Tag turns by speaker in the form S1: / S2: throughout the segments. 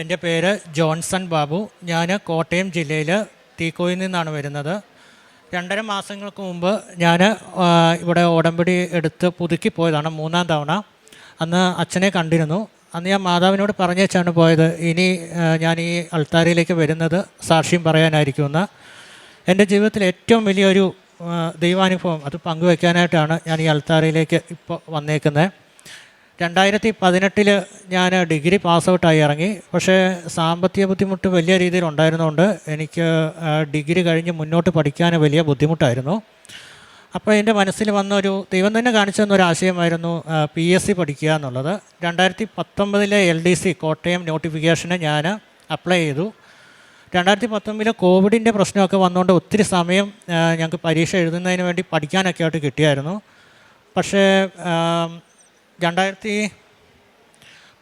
S1: എന്റെ പേര് ജോൺസൺ ബാബു. ഞാൻ കോട്ടയം ജില്ലയിൽ തീക്കോയിൽ നിന്നാണ് വരുന്നത്. രണ്ടര മാസങ്ങൾക്ക് മുമ്പ് ഞാൻ ഇവിടെ ഉടമ്പടി എടുത്ത് പുതുക്കി പോയതാണ് മൂന്നാം തവണ. അന്ന് അച്ഛനെ കണ്ടിരുന്നു. അന്ന് ഞാൻ മാതാവിനോട് പറഞ്ഞു വെച്ചാണ് പോയത് ഇനി ഞാൻ ഈ അൾത്താരയിലേക്ക് വരുന്നത് സാക്ഷ്യം പറയാനായിരിക്കുമെന്ന്. എന്റെ ജീവിതത്തിൽ ഏറ്റവും വലിയൊരു ദൈവാനുഭവം അത് പങ്കുവെക്കാനായിട്ടാണ് ഞാൻ ഈ അൾത്താരയിലേക്ക് ഇപ്പോൾ വന്നേക്കുന്നത്. രണ്ടായിരത്തി പതിനെട്ടിൽ ഞാൻ ഡിഗ്രി പാസ് ഔട്ടായി ഇറങ്ങി. പക്ഷേ സാമ്പത്തിക ബുദ്ധിമുട്ട് വലിയ രീതിയിൽ ഉണ്ടായിരുന്നുകൊണ്ട് എനിക്ക് ഡിഗ്രി കഴിഞ്ഞ് മുന്നോട്ട് പഠിക്കാൻ വലിയ ബുദ്ധിമുട്ടായിരുന്നു. അപ്പോൾ എന്റെ മനസ്സിൽ വന്നൊരു ദൈവം തന്നെ കാണിച്ചു തന്ന ഒരു ആശയമായിരുന്നു പി എസ് സി പഠിക്കുക എന്നുള്ളത്. രണ്ടായിരത്തി പത്തൊമ്പതിലെ എൽ ഡി സി കോട്ടയം നോട്ടിഫിക്കേഷന് ഞാൻ അപ്ലൈ ചെയ്തു. രണ്ടായിരത്തി പത്തൊമ്പതിലെ കോവിഡിന്റെ പ്രശ്നമൊക്കെ വന്നുകൊണ്ട് ഒത്തിരി സമയം ഞങ്ങൾക്ക് പരീക്ഷ എഴുതുന്നതിന് വേണ്ടി പഠിക്കാനൊക്കെ ആയിട്ട് കിട്ടിയായിരുന്നു. പക്ഷേ രണ്ടായിരത്തി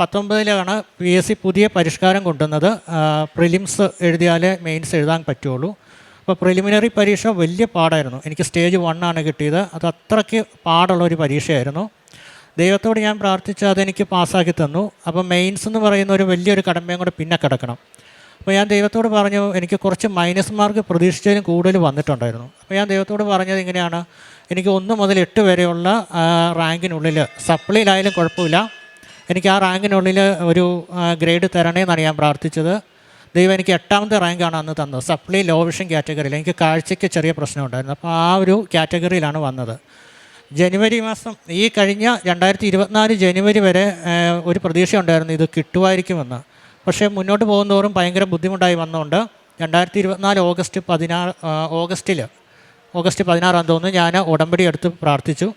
S1: പത്തൊമ്പതിലാണ് പി എസ് സി പുതിയ പരിഷ്കാരം കൊണ്ടുവന്നത്. പ്രിലിംസ് എഴുതിയാലേ മെയിൻസ് എഴുതാൻ പറ്റുള്ളൂ. അപ്പോൾ പ്രിലിമിനറി പരീക്ഷ വലിയ പാടായിരുന്നു. എനിക്ക് സ്റ്റേജ് വൺ ആണ് കിട്ടിയത്. അത് അത്രയ്ക്ക് പാടുള്ള ഒരു പരീക്ഷയായിരുന്നു. ദൈവത്തോട് ഞാൻ പ്രാർത്ഥിച്ച് അതെനിക്ക് പാസ്സാക്കി തന്നു. അപ്പോൾ മെയിൻസ് എന്ന് പറയുന്ന ഒരു വലിയൊരു കടമയും കൂടെ പിന്നെ കിടക്കണം. അപ്പോൾ ഞാൻ ദൈവത്തോട് പറഞ്ഞു എനിക്ക് കുറച്ച് മൈനസ് മാർക്ക് പ്രതീക്ഷിച്ചതിലും കൂടുതൽ വന്നിട്ടുണ്ടായിരുന്നു. അപ്പോൾ ഞാൻ ദൈവത്തോട് പറഞ്ഞത് ഇങ്ങനെയാണ്. എനിക്ക് ഒന്ന് മുതൽ എട്ട് വരെയുള്ള റാങ്കിനുള്ളിൽ സപ്ലിയിലായാലും കുഴപ്പമില്ല. എനിക്ക് ആ റാങ്കിനുള്ളിൽ ഒരു ഗ്രേഡ് തരണേ എന്നാണ് ഞാൻ പ്രാർത്ഥിച്ചത്. ദൈവം എനിക്ക് എട്ടാമത്തെ റാങ്കാണ് അന്ന് തന്നത്. സപ്ലി ലോ വിഷൻ കാറ്റഗറിയിൽ എനിക്ക് കാഴ്ചയ്ക്ക് ചെറിയ പ്രശ്നമുണ്ടായിരുന്നു അപ്പോൾ ആ ഒരു കാറ്റഗറിയിലാണ് വന്നത്. ജനുവരി മാസം ഈ കഴിഞ്ഞ രണ്ടായിരത്തി ഇരുപത്തിനാല് ജനുവരി വരെ ഒരു പ്രതീക്ഷ ഉണ്ടായിരുന്നു ഇത് കിട്ടുമായിരിക്കുമെന്ന്. പക്ഷേ മുന്നോട്ട് പോകുന്നതോറും ഭയങ്കര ബുദ്ധിമുട്ടായി വന്നുകൊണ്ട് രണ്ടായിരത്തി ഇരുപത്തിനാല് ഓഗസ്റ്റ് പതിനാറ് ഓഗസ്റ്റിൽ ഓഗസ്റ്റ് പതിനാറാം തോന്നുന്നു ഞാൻ ഉടമ്പടി എടുത്ത് പ്രാർത്ഥിച്ചു.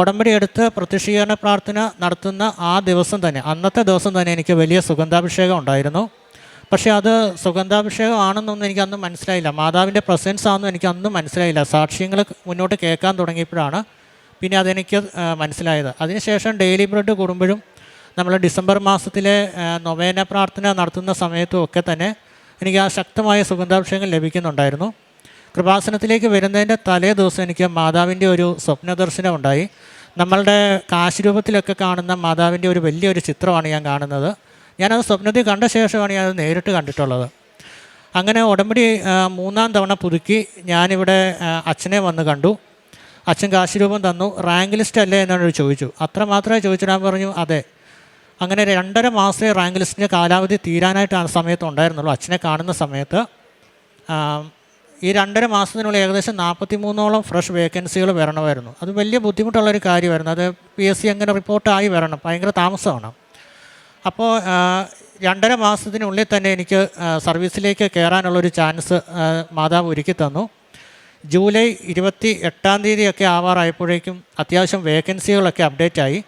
S1: ഉടമ്പടി എടുത്ത് പ്രത്യക്ഷീകരണ പ്രാർത്ഥന നടത്തുന്ന ആ ദിവസം തന്നെ അന്നത്തെ ദിവസം തന്നെ എനിക്ക് വലിയ സുഗന്ധാഭിഷേകം ഉണ്ടായിരുന്നു. പക്ഷേ അത് സുഗന്ധാഭിഷേകം ആണെന്നൊന്നും എനിക്ക് അന്ന് മനസ്സിലായില്ല. മാതാവിന്റെ പ്രസൻസ് ആണെന്നും എനിക്ക് അന്നും മനസ്സിലായില്ല. സാക്ഷ്യങ്ങൾ മുന്നോട്ട് കേൾക്കാൻ തുടങ്ങിയപ്പോഴാണ് പിന്നെ അതെനിക്ക് മനസ്സിലായത്. അതിനുശേഷം ഡെയിലി ബ്രെഡ് കൂടുമ്പോഴും നമ്മൾ ഡിസംബർ മാസത്തിലെ നൊവേന പ്രാർത്ഥന നടത്തുന്ന സമയത്തും ഒക്കെ തന്നെ എനിക്ക് ആ ശക്തമായ സുഗന്ധാഭിഷേകം ലഭിക്കുന്നുണ്ടായിരുന്നു. കൃപാസനത്തിലേക്ക് വരുന്നതിന്റെ തലേ ദിവസം എനിക്ക് മാതാവിന്റെ ഒരു സ്വപ്നദർശനം ഉണ്ടായി നമ്മളുടെ കാശുരൂപത്തിലൊക്കെ കാണുന്ന മാതാവിന്റെ ഒരു വലിയൊരു ചിത്രമാണ് ഞാൻ കാണുന്നത്. ഞാനത് സ്വപ്നത്തിൽ കണ്ട ശേഷമാണ് ഞാനത് നേരിട്ട് കണ്ടിട്ടുള്ളത്. അങ്ങനെ ഉടമ്പടി മൂന്നാം തവണ പുതുക്കി ഞാനിവിടെ അച്ഛനെ വന്ന് കണ്ടു. അച്ഛൻ കാശിരൂപം തന്നു. റാങ്ക് ലിസ്റ്റ് അല്ലേ എന്നോട് ചോദിച്ചു. അത്ര മാത്രമേ ചോദിച്ചു ഞാൻ പറഞ്ഞു. അതെ. അങ്ങനെ രണ്ടര മാസമേ റാങ്ക് ലിസ്റ്റിന്റെ കാലാവധി തീരാനായിട്ട് ആ സമയത്ത് ഉണ്ടായിരുന്നുള്ളൂ. അച്ഛനെ കാണുന്ന സമയത്ത്. ഈ രണ്ടര മാസത്തിനുള്ളിൽ ഏകദേശം നാൽപ്പത്തി മൂന്നോളം ഫ്രഷ് വേക്കൻസികൾ വരണമായിരുന്നു. അത് വലിയ ബുദ്ധിമുട്ടുള്ളൊരു കാര്യമായിരുന്നു. അത് പി എസ് സി അങ്ങനെ റിപ്പോർട്ടായി വരണം. ഭയങ്കര താമസമാണ്. അപ്പോൾ രണ്ടര മാസത്തിനുള്ളിൽ തന്നെ എനിക്ക് സർവീസിലേക്ക് കയറാനുള്ളൊരു ചാൻസ് മാതാവ് ഒരുക്കി തന്നു. ജൂലൈ ഇരുപത്തി എട്ടാം തീയതിയൊക്കെ ആവാറായപ്പോഴേക്കും അത്യാവശ്യം വേക്കൻസികളൊക്കെ അപ്ഡേറ്റ് ആയി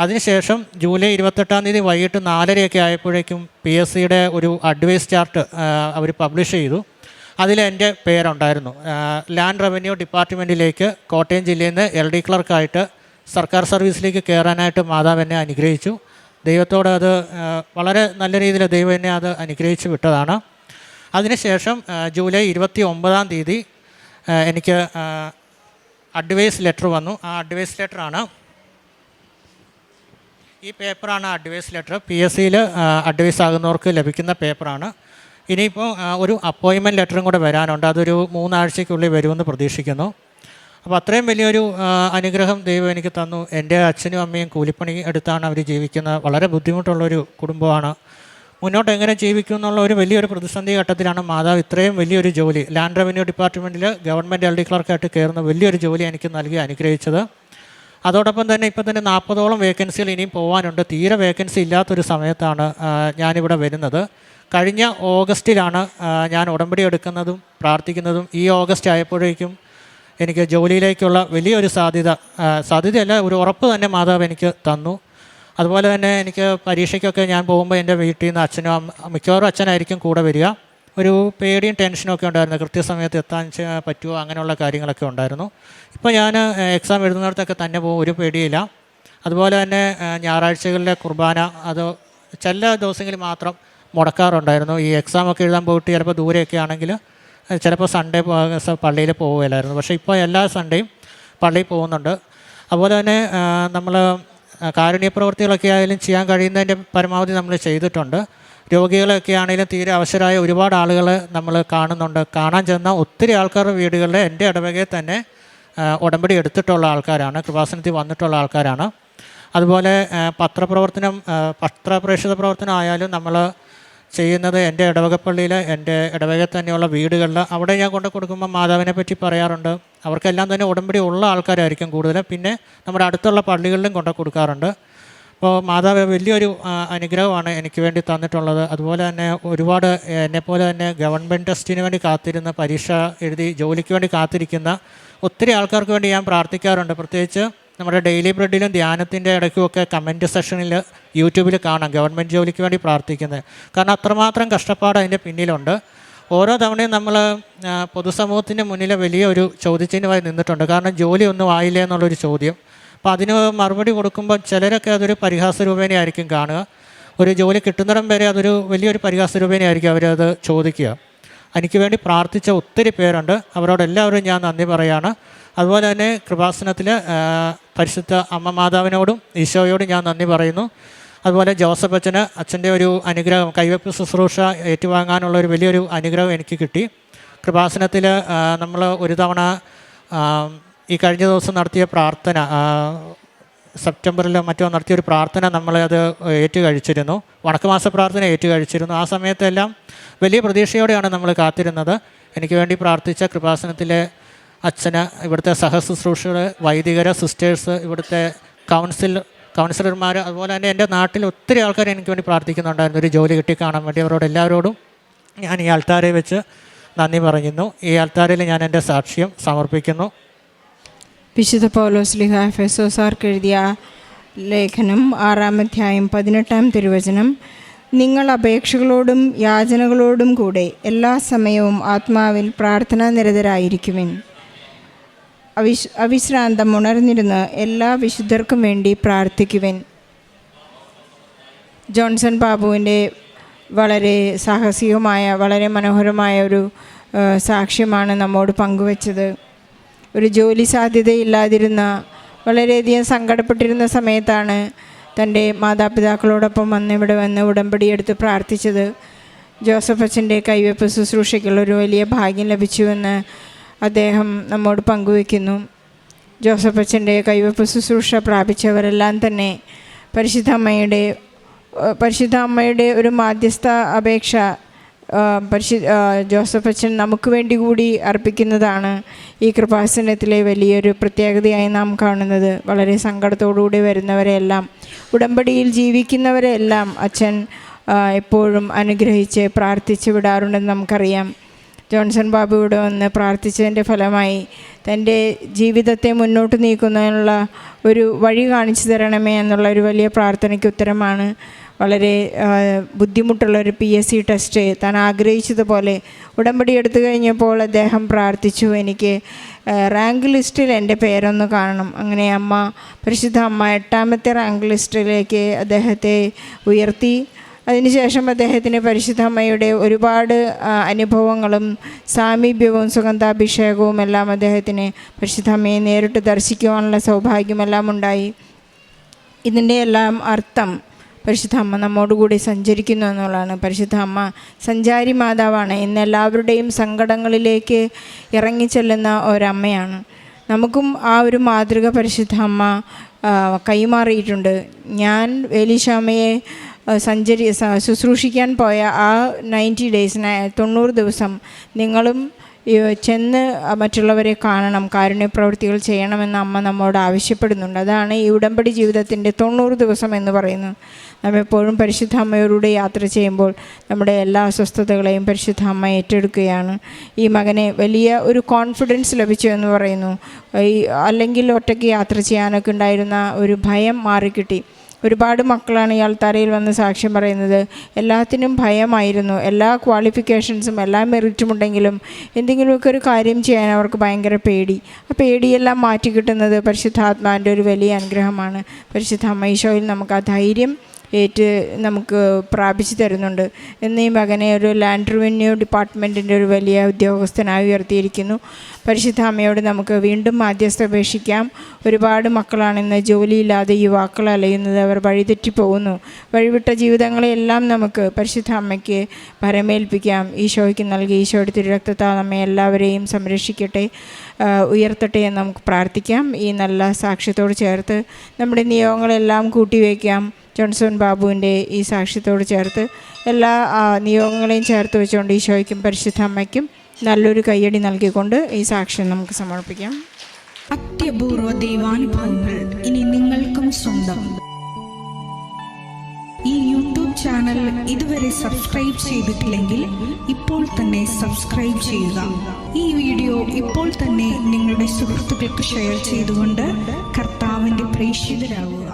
S1: അതിനുശേഷം ജൂലൈ ഇരുപത്തെട്ടാം തീയതി വൈകിട്ട് നാലരയൊക്കെ ആയപ്പോഴേക്കും പി എസ് സിയുടെ ഒരു അഡ്വൈസ് ചാർട്ട് അവർ പബ്ലിഷ് ചെയ്തു. അതിൽ എന്റെ പേരുണ്ടായിരുന്നു. ലാൻഡ് റവന്യൂ ഡിപ്പാർട്ട്മെന്റിലേക്ക് കോട്ടയം ജില്ലയിൽ നിന്ന് എൽ ഡി ക്ലർക്കായിട്ട് സർക്കാർ സർവീസിലേക്ക് കയറാനായിട്ട് മാതാവ് എന്നെ അനുഗ്രഹിച്ചു. ദൈവത്തോട് അത് വളരെ നല്ല രീതിയിൽ ദൈവം എന്നെ അത് അനുഗ്രഹിച്ച് വിട്ടതാണ്. അതിനുശേഷം ജൂലൈ ഇരുപത്തി ഒമ്പതാം തീയതി എനിക്ക് അഡ്വൈസ് ലെറ്റർ വന്നു. ആ അഡ്വൈസ് ലെറ്ററാണ് ഈ പേപ്പറാണ് അഡ്വൈസ് ലെറ്റർ പി എസ് സിയിൽ അഡ്വൈസ് ആകുന്നവർക്ക് ലഭിക്കുന്ന പേപ്പറാണ് ഇനിയിപ്പോൾ ഒരു അപ്പോയിൻമെന്റ് ലെറ്ററും കൂടെ വരാനുണ്ട്. അതൊരു മൂന്നാഴ്ചയ്ക്കുള്ളിൽ വരുമെന്ന് പ്രതീക്ഷിക്കുന്നു. അപ്പോൾ അത്രയും വലിയൊരു അനുഗ്രഹം ദൈവം എനിക്ക് തന്നു. എന്റെ അച്ഛനും അമ്മയും കൂലിപ്പണി എടുത്താണ് അവർ ജീവിക്കുന്നത്. വളരെ ബുദ്ധിമുട്ടുള്ളൊരു കുടുംബമാണ്. മുന്നോട്ട് എങ്ങനെ ജീവിക്കും എന്നുള്ള ഒരു വലിയൊരു പ്രതിസന്ധി ഘട്ടത്തിലാണ് മാതാവ് ഇത്രയും വലിയൊരു ജോലി. ലാൻഡ് റവന്യൂ ഡിപ്പാർട്ട്മെന്റിൽ ഗവൺമെന്റ് എൽ ഡി ക്ലർക്കായിട്ട് കയറുന്ന വലിയൊരു ജോലി എനിക്ക് നൽകി അനുഗ്രഹിച്ചത്. അതോടൊപ്പം തന്നെ ഇപ്പം തന്നെ നാൽപ്പതോളം വേക്കൻസികൾ ഇനിയും പോകാനുണ്ട് തീരെ വേക്കൻസി ഇല്ലാത്തൊരു സമയത്താണ് ഞാനിവിടെ വരുന്നത്. കഴിഞ്ഞ ഓഗസ്റ്റിലാണ് ഞാൻ ഉടമ്പടി എടുക്കുന്നതും പ്രാർത്ഥിക്കുന്നതും ഈ ഓഗസ്റ്റ് ആയപ്പോഴേക്കും എനിക്ക് ജോലിയിലേക്കുള്ള വലിയൊരു സാധ്യത സാധ്യതയല്ല ഒരു ഉറപ്പ് തന്നെ മാതാവ് എനിക്ക് തന്നു. അതുപോലെ തന്നെ എനിക്ക് പരീക്ഷയ്ക്കൊക്കെ ഞാൻ പോകുമ്പോൾ എന്റെ വീട്ടിൽ നിന്ന് അച്ഛനും മിക്കവാറും അച്ഛനായിരിക്കും കൂടെ വരിക. ഒരു പേടിയും ടെൻഷനും ഒക്കെ ഉണ്ടായിരുന്നു. കൃത്യസമയത്ത് എത്താൻ പറ്റുമോ അങ്ങനെയുള്ള കാര്യങ്ങളൊക്കെ ഉണ്ടായിരുന്നു. ഇപ്പോൾ ഞാൻ എക്സാം എഴുതുന്നിടത്തൊക്കെ തന്നെ പോകും ഒരു പേടിയില്ല. അതുപോലെ തന്നെ ഞായറാഴ്ചകളിലെ കുർബാന അത് ചില ദിവസങ്ങളിൽ മാത്രം മുടക്കാറുണ്ടായിരുന്നു. ഈ എക്സാമൊക്കെ എഴുതാൻ പോയിട്ട് ചിലപ്പോൾ ദൂരെയൊക്കെ ആണെങ്കിൽ ചിലപ്പോൾ സൺഡേ പള്ളിയിൽ പോവുകയില്ലായിരുന്നു. പക്ഷേ ഇപ്പോൾ എല്ലാ സൺഡേയും പള്ളിയിൽ പോകുന്നുണ്ട്. അതുപോലെ തന്നെ നമ്മൾ കാരുണ്യ പ്രവൃത്തികളൊക്കെ ആയാലും ചെയ്യാൻ കഴിയുന്നതിന്റെ പരമാവധി നമ്മൾ ചെയ്തിട്ടുണ്ട്. രോഗികളൊക്കെ ആണെങ്കിലും തീരെ അവശരായ ഒരുപാട് ആളുകൾ നമ്മൾ കാണുന്നുണ്ട്. കാണാൻ ചെന്ന ഒത്തിരി ആൾക്കാരുടെ വീടുകളിൽ എന്റെ ഇടവകയിൽ തന്നെ ഉടമ്പടി എടുത്തിട്ടുള്ള ആൾക്കാരാണ്. കൃപാസനത്തിൽ വന്നിട്ടുള്ള ആൾക്കാരാണ്. അതുപോലെ പത്രപ്രവർത്തനം പത്രപ്രേക്ഷിത പ്രവർത്തനം ആയാലും നമ്മൾ ചെയ്യുന്നത് എന്റെ ഇടവകപ്പള്ളിയിൽ എന്റെ ഇടവകയിൽ തന്നെയുള്ള വീടുകളിൽ. അവിടെ ഞാൻ കൊണ്ട് കൊടുക്കുമ്പോൾ മാതാവിനെ പറ്റി പറയാറുണ്ട്. അവർക്കെല്ലാം തന്നെ ഉടമ്പടി ഉള്ള ആൾക്കാരായിരിക്കും കൂടുതൽ പിന്നെ നമ്മുടെ അടുത്തുള്ള പള്ളികളിലും കൊണ്ട് കൊടുക്കാറുണ്ട്. അപ്പോൾ മാതാവ് വലിയൊരു അനുഗ്രഹമാണ് എനിക്ക് വേണ്ടി തന്നിട്ടുള്ളത്. അതുപോലെ തന്നെ ഒരുപാട് എന്നെപ്പോലെ തന്നെ ഗവൺമെന്റ് ടെസ്റ്റിന് വേണ്ടി കാത്തിരുന്ന പരീക്ഷ എഴുതി ജോലിക്ക് വേണ്ടി കാത്തിരിക്കുന്ന ഒത്തിരി ആൾക്കാർക്ക് വേണ്ടി ഞാൻ പ്രാർത്ഥിക്കാറുണ്ട്. പ്രത്യേകിച്ച് നമ്മുടെ ഡെയിലി ബ്രെഡിലും ധ്യാനത്തിന്റെ ഇടയ്ക്കുമൊക്കെ കമന്റ് സെക്ഷനിൽ യൂട്യൂബിൽ കാണാം ഗവൺമെന്റ് ജോലിക്ക് വേണ്ടി പ്രാർത്ഥിക്കുന്നത്. കാരണം അത്രമാത്രം കഷ്ടപ്പാട് അതിന്റെ പിന്നിലുണ്ട്. ഓരോ തവണയും നമ്മൾ പൊതുസമൂഹത്തിന്റെ മുന്നിൽ വലിയൊരു ചോദ്യചിഹ്നമായി നിന്നിട്ടുണ്ട്. കാരണം ജോലി ഒന്നും ആയില്ല എന്നുള്ളൊരു ചോദ്യം. അപ്പോൾ അതിന് മറുപടി കൊടുക്കുമ്പോൾ ചിലരൊക്കെ അതൊരു പരിഹാസ രൂപേണയായിരിക്കും കാണുക. ഒരു ജോലി കിട്ടുന്നിടം വരെ അതൊരു വലിയൊരു പരിഹാസ രൂപേണയായിരിക്കും അവരത് ചോദിക്കുക. എനിക്ക് വേണ്ടി പ്രാർത്ഥിച്ച ഒത്തിരി പേരുണ്ട്. അവരോടെല്ലാവരും ഞാൻ നന്ദി പറയാണ്. അതുപോലെ തന്നെ കൃപാസനത്തിൽ പരിശുദ്ധ അമ്മ മാതാവിനോടും ഈശോയോടും ഞാൻ നന്ദി പറയുന്നു. അതുപോലെ ജോസഫ് അച്ഛന് അച്ഛന്റെ ഒരു അനുഗ്രഹം കൈവയ്പ് ശുശ്രൂഷ ഏറ്റുവാങ്ങാനുള്ള ഒരു വലിയൊരു അനുഗ്രഹം എനിക്ക് കിട്ടി. കൃപാസനത്തിൽ നമ്മൾ ഒരു തവണ ഈ കഴിഞ്ഞ ദിവസം നടത്തിയ പ്രാർത്ഥന സെപ്റ്റംബറിലോ മറ്റോ നടത്തിയ ഒരു പ്രാർത്ഥന നമ്മളത് ഏറ്റു കഴിച്ചിരുന്നു വണക്കമാസ പ്രാർത്ഥന ഏറ്റു കഴിച്ചിരുന്നു ആ സമയത്തെല്ലാം വലിയ പ്രതീക്ഷയോടെയാണ് നമ്മൾ കാത്തിരുന്നത്. എനിക്ക് വേണ്ടി പ്രാർത്ഥിച്ച കൃപാസനത്തിലെ അച്ഛന് ഇവിടുത്തെ സഹശുശ്രൂഷകൾ വൈദികർ സിസ്റ്റേഴ്സ് ഇവിടുത്തെ കൗൺസിൽ കൗൺസിലർമാർ അതുപോലെ തന്നെ എന്റെ നാട്ടിൽ ഒത്തിരി ആൾക്കാർ എനിക്ക് വേണ്ടി പ്രാർത്ഥിക്കുന്നുണ്ടായിരുന്നു. ഒരു ജോലി കിട്ടി കാണാൻ വേണ്ടി അവരോട് എല്ലാവരോടും ഞാൻ ഈ ആൾത്താരെ വെച്ച് നന്ദി പറയുന്നു. ഈ ആൾത്താരയിൽ ഞാൻ എന്റെ സാക്ഷ്യം സമർപ്പിക്കുന്നു.
S2: വിശുദ്ധ പൗലോസ് ലിഹാഫെസോസാർക്ക് എഴുതിയ ലേഖനം ആറാം അധ്യായം പതിനെട്ടാം തിരുവചനം. നിങ്ങൾ അപേക്ഷകളോടും യാചനകളോടും കൂടെ എല്ലാ സമയവും ആത്മാവിൽ പ്രാർത്ഥനാ നിരതരായിരിക്കുവിൻ അവിശ് അവിശ്രാന്തം ഉണർന്നിരുന്ന് എല്ലാ വിശുദ്ധർക്കും വേണ്ടി പ്രാർത്ഥിക്കുവൻ. ജോൺസൺ ബാബുവിന്റെ വളരെ സാഹസികമായ വളരെ മനോഹരമായ ഒരു സാക്ഷ്യമാണ് നമ്മോട് പങ്കുവച്ചത്. ഒരു ജോലി സാധ്യതയില്ലാതിരുന്ന വളരെയധികം സങ്കടപ്പെട്ടിരുന്ന സമയത്താണ് തന്റെ മാതാപിതാക്കളോടൊപ്പം വന്ന് ഇവിടെ വന്ന് ഉടമ്പടി എടുത്ത് പ്രാർത്ഥിച്ചത്. ജോസഫ് അച്ഛന്റെ കൈവയ്പ് ശുശ്രൂഷയ്ക്കുള്ള ഒരു വലിയ ഭാഗ്യം ലഭിച്ചുവെന്ന് അദ്ദേഹം നമ്മോട് പങ്കുവയ്ക്കുന്നു. ജോസഫ് അച്ഛന്റെ കൈവപ്പ് ശുശ്രൂഷ പ്രാപിച്ചവരെല്ലാം തന്നെ പരിശുദ്ധ അമ്മയുടെ പരിശുദ്ധ അമ്മയുടെ ഒരു മാധ്യസ്ഥ അപേക്ഷ പരിശു ജോസഫ് അച്ഛൻ നമുക്ക് വേണ്ടി കൂടി അർപ്പിക്കുന്നതാണ് ഈ കൃപാസനത്തിലെ വലിയൊരു പ്രത്യേകതയായി നാം കാണുന്നത്. വളരെ സങ്കടത്തോടുകൂടി വരുന്നവരെല്ലാം ഉടമ്പടിയിൽ ജീവിക്കുന്നവരെല്ലാം അച്ഛൻ എപ്പോഴും അനുഗ്രഹിച്ച് പ്രാർത്ഥിച്ചു വിടാറുണ്ടെന്ന് നമുക്കറിയാം. ജോൺസൺ ബാബു ഇവിടെ വന്ന് പ്രാർത്ഥിച്ചതിന്റെ ഫലമായി തന്റെ ജീവിതത്തെ മുന്നോട്ട് നീക്കുന്നതിനുള്ള ഒരു വഴി കാണിച്ചു തരണമേ എന്നുള്ള ഒരു വലിയ പ്രാർത്ഥനയ്ക്ക് ഉത്തരമാണ്. വളരെ ബുദ്ധിമുട്ടുള്ള ഒരു പി എസ് സി ടെസ്റ്റ് താൻ ആഗ്രഹിച്ചതുപോലെ ഉടമ്പടി എടുത്തു കഴിഞ്ഞപ്പോൾ അദ്ദേഹം പ്രാർത്ഥിച്ചു എനിക്ക് റാങ്ക് ലിസ്റ്റിൽ എന്റെ പേരൊന്ന് കാണണം. അങ്ങനെ അമ്മ പരിശുദ്ധ അമ്മ എട്ടാമത്തെ റാങ്ക് ലിസ്റ്റിലേക്ക് അദ്ദേഹത്തെ ഉയർത്തി. അതിനുശേഷം അദ്ദേഹത്തിന് പരിശുദ്ധ അമ്മയുടെ ഒരുപാട് അനുഭവങ്ങളും സാമീപ്യവും സുഗന്ധാഭിഷേകവും എല്ലാം അദ്ദേഹത്തിന് പരിശുദ്ധ അമ്മയെ നേരിട്ട് ദർശിക്കുവാനുള്ള സൗഭാഗ്യമെല്ലാം ഉണ്ടായി. ഇതിന്റെ എല്ലാം അർത്ഥം പരിശുദ്ധ അമ്മ നമ്മോടുകൂടി സഞ്ചരിക്കുന്നു എന്നുള്ളതാണ്. പരിശുദ്ധ അമ്മ സഞ്ചാരി മാതാവാണ്. ഇന്ന് എല്ലാവരുടെയും സങ്കടങ്ങളിലേക്ക് ഇറങ്ങിച്ചെല്ലുന്ന ഒരമ്മയാണ്. നമുക്കും ആ ഒരു മാതൃക പരിശുദ്ധ അമ്മ കൈമാറിയിട്ടുണ്ട്. ഞാൻ വേലിശാമയെ സഞ്ചരി ശുശ്രൂഷിക്കാൻ പോയ ആ നയന്റി ഡേയ്സ് തൊണ്ണൂറ് ദിവസം നിങ്ങളും ചെന്ന് മറ്റുള്ളവരെ കാണണം കാരുണ്യ പ്രവൃത്തികൾ ചെയ്യണമെന്ന് അമ്മ നമ്മോട് ആവശ്യപ്പെടുന്നുണ്ട്. അതാണ് ഈ ഉടമ്പടി ജീവിതത്തിന്റെ തൊണ്ണൂറ് ദിവസം എന്ന് പറയുന്നത് നമ്മെപ്പോഴും പരിശുദ്ധ അമ്മയോടുകൂടെ യാത്ര ചെയ്യുമ്പോൾ നമ്മുടെ എല്ലാ അസ്വസ്ഥതകളെയും പരിശുദ്ധ അമ്മ ഏറ്റെടുക്കുകയാണ്. ഈ മകനെ വലിയ ഒരു കോൺഫിഡൻസ് ലഭിച്ചു എന്ന് പറയുന്നു. ഈ അല്ലെങ്കിൽ ഒറ്റയ്ക്ക് യാത്ര ചെയ്യാനൊക്കെ ഉണ്ടായിരുന്ന ഒരു ഭയം മാറിക്കിട്ടി. ഒരുപാട് മക്കളാണ് ഇയാൾ തറയിൽ വന്ന് സാക്ഷ്യം പറയുന്നത്. എല്ലാത്തിനും ഭയമായിരുന്നു. എല്ലാ ക്വാളിഫിക്കേഷൻസും എല്ലാ മെറിറ്റും ഉണ്ടെങ്കിലും എന്തെങ്കിലുമൊക്കെ ഒരു കാര്യം ചെയ്യാൻ അവർക്ക് ഭയങ്കര പേടി. ആ പേടിയെല്ലാം മാറ്റി കിട്ടുന്നത് പരിശുദ്ധാത്മാവിന്റെ ഒരു വലിയ അനുഗ്രഹമാണ്. പരിശുദ്ധ അമ്മ നമുക്ക് ആ ധൈര്യം ഏറ്റ് നമുക്ക് പ്രാപിച്ചു തരുന്നുണ്ട്. എന്നീ മകനെ ഒരു ലാൻഡ് റവന്യൂ ഡിപ്പാർട്ട്മെന്റിന്റെ ഒരു വലിയ ഉദ്യോഗസ്ഥനായി ഉയർത്തിയിരിക്കുന്നു. പരിശുദ്ധ അമ്മയോട് നമുക്ക് വീണ്ടും മാധ്യസ്ഥ അപേക്ഷിക്കാം. ഒരുപാട് മക്കളാണ് ഇന്ന് ജോലിയില്ലാതെ യുവാക്കൾ അലയുന്നത്. അവർ വഴിതെറ്റിപ്പോകുന്നു. വഴിവിട്ട ജീവിതങ്ങളെല്ലാം നമുക്ക് പരിശുദ്ധ അമ്മയ്ക്ക് പരമേൽപ്പിക്കാം ഈശോയ്ക്ക് നൽകി. ഈശോയുടെ തിരുരക്തത്താൽ നമ്മെ എല്ലാവരെയും സംരക്ഷിക്കട്ടെ. ഉയർത്തട്ടെ എന്ന് നമുക്ക് പ്രാർത്ഥിക്കാം. ഈ നല്ല സാക്ഷ്യത്തോട് ചേർത്ത് നമ്മുടെ നിയോഗങ്ങളെല്ലാം കൂട്ടിവയ്ക്കാം ജോൺസൺ ബാബുവിന്റെ ഈ സാക്ഷ്യത്തോട് ചേർത്ത് എല്ലാ നിയോഗങ്ങളെയും ചേർത്ത് വെച്ചുകൊണ്ട് ഈശോയ്ക്കും പരിശുദ്ധ അമ്മയ്ക്കും നല്ലൊരു കയ്യടി നൽകിക്കൊണ്ട് ഈ സാക്ഷ്യം നമുക്ക് സമർപ്പിക്കാം.
S3: അത്യപൂർവ ദൈവാനുഭവങ്ങൾ ഇനി നിങ്ങൾക്കും സ്വന്തം. ഈ യൂട്യൂബ് ചാനൽ ഇതുവരെ സബ്സ്ക്രൈബ് ചെയ്തിട്ടില്ലെങ്കിൽ ഇപ്പോൾ തന്നെ സബ്സ്ക്രൈബ് ചെയ്യുക. ഈ വീഡിയോ ഇപ്പോൾ തന്നെ നിങ്ങളുടെ സുഹൃത്തുക്കൾക്ക് ഷെയർ ചെയ്തുകൊണ്ട് കർത്താവിന്റെ പ്രേക്ഷിതരാകുക